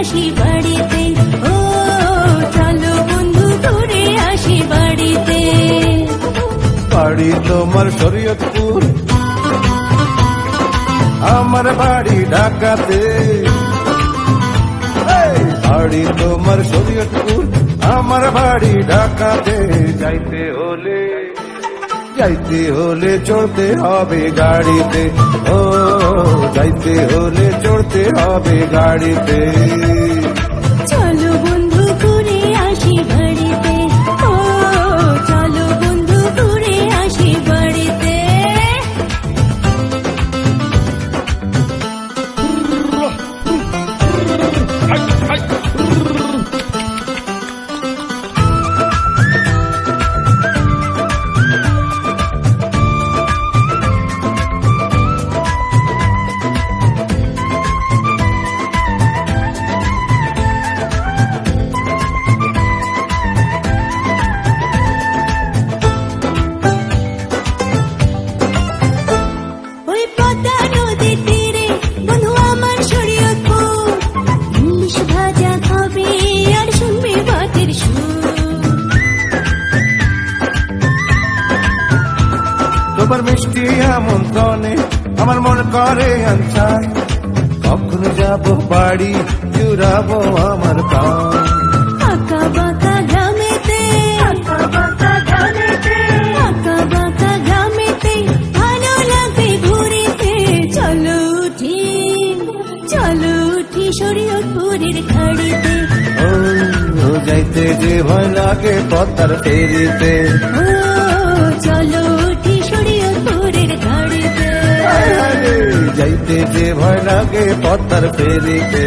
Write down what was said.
আসি বাড়িতে। ও, চলো বন্ধু ঘুরে আসি বাড়িতে। বাড়ি তোমার শরীয়তপুর। আমার বাড়ি ঢাকাতে। বাড়ি তোমার শরীয়তপুর। আমার বাড়ি ঢাকাতে। যাইতে যাইতে হলে চড়তে হবে গাড়িতে। ও যাইতে হলে চড়তে হবে গাড়িতে। তোমার মিষ্টি আমন্ত্রণে আমার মন করে আনসার। কখন যাব বাড়ি জুড়াবো আমার প্রাণ। আঁকা বাঁকা গ্রামেতে আঁকা বাঁকা গ্রামেতে আঁকা বাঁকা গ্রামেতে ভালো লাগবে ঘুরিতে। চলো উঠি চলো উঠি শরীয়তপুরের খাড়িতে। ও যাইতে যে ভয় লাগে পথার ফেরিতে। ও চলো যাইতে যে ভয় লাগে পথার ফেরিতে।